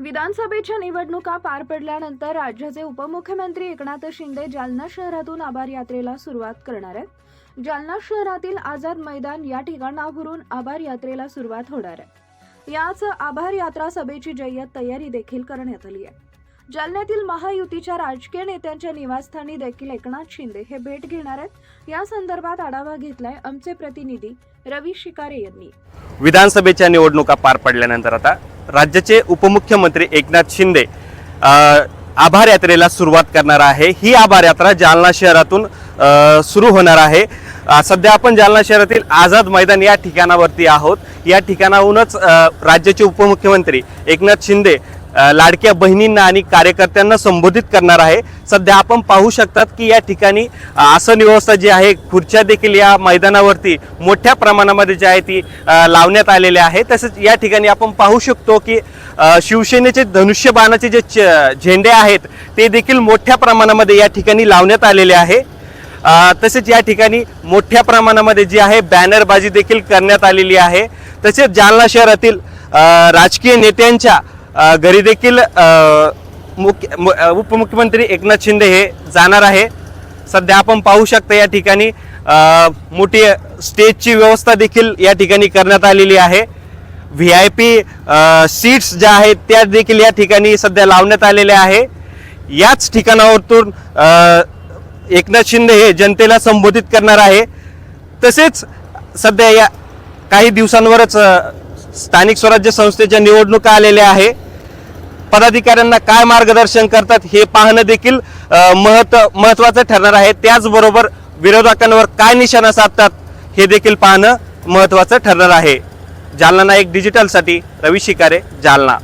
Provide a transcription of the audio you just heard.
विधानसभेच्या निवडणुका पार पडल्यानंतर राज्याचे उपमुख्यमंत्री एकनाथ शिंदे जालना शहरातून आभार यात्रेला सुरुवात करणार आहेत. जालना शहरातील आझाद मैदान या ठिकाणावरून आभार यात्रेला सुरुवात होणार आहे. याच आभार यात्रा सभेची जय्यत तयारी देखील करण्यात आली आहे. जालन्यातील महायुतीच्या राजकीय नेत्यांच्या निवासस्थानी देखील एकनाथ शिंदे हे भेट घेणार आहेत. या संदर्भात आढावा घेतलाय आमचे प्रतिनिधी रवी शिकारे यांनी. विधानसभेच्या निवडणुका पार पडल्यानंतर आता राज्याचे उपमुख्यमंत्री एकनाथ शिंदे आभार यात्रेला सुरुवात करणार आहे. ही आभार यात्रा जालना शहरातून सुरू होणार आहे. सध्या आपण जालना शहरातील आझाद मैदान या ठिकाणावरती आहोत. या ठिकाणाहूनच राज्याचे उपमुख्यमंत्री एकनाथ शिंदे लाडक्या बहिणींना आणि कार्यकर्त्यांना संबोधित करणार आहे. सध्या आपण पाहू शकतात की या ठिकाणी आसन व्यवस्था जी आहे खुर्च्या देखील या मैदानावरती मोठ्या प्रमाणामध्ये जी आहे ती लावण्यात आलेली आहे तसेच या ठिकाणी आपण पाहू शकतो की शिवसेनेचे धनुष्यबाणाचे जे च- झेंडे आहेत ते देखील मोठ्या प्रमाणामध्ये या ठिकाणी लावण्यात आलेले आहे. तसेच या ठिकाणी मोठ्या प्रमाणामध्ये जी आहे बॅनरबाजी देखील करण्यात आलेली आहे. तसेच जालना शहरातील राजकीय नेत्यांच्या घरी देखील मुख्य उपमुख्यमंत्री एकनाथ शिंदे हे जाणार आहे. सध्या आपण पाहू शकता या ठिकाणी मोठी स्टेजची व्यवस्था देखील या ठिकाणी करण्यात आलेली आहे. व्ही आय पी सीट्स ज्या आहेत त्या देखील या ठिकाणी सध्या लावण्यात आलेल्या आहे. याच ठिकाणावरतून एकनाथ शिंदे हे जनतेला संबोधित करणार आहे. तसेच सध्या या काही दिवसांवरच स्थानिक स्वराज्य संस्थेच्या निवडणुका आलेल्या आहे. पदाधिकाऱ्यांना काय मार्गदर्शन करतात हे पाहणं देखील महत्त्व महत्वाचं ठरणार आहे. त्याचबरोबर विरोधकांवर काय निशाणा साधतात हे देखील पाहणं महत्वाचं ठरणार आहे. जालना एक डिजिटलसाठी रवी शिकारे जालना.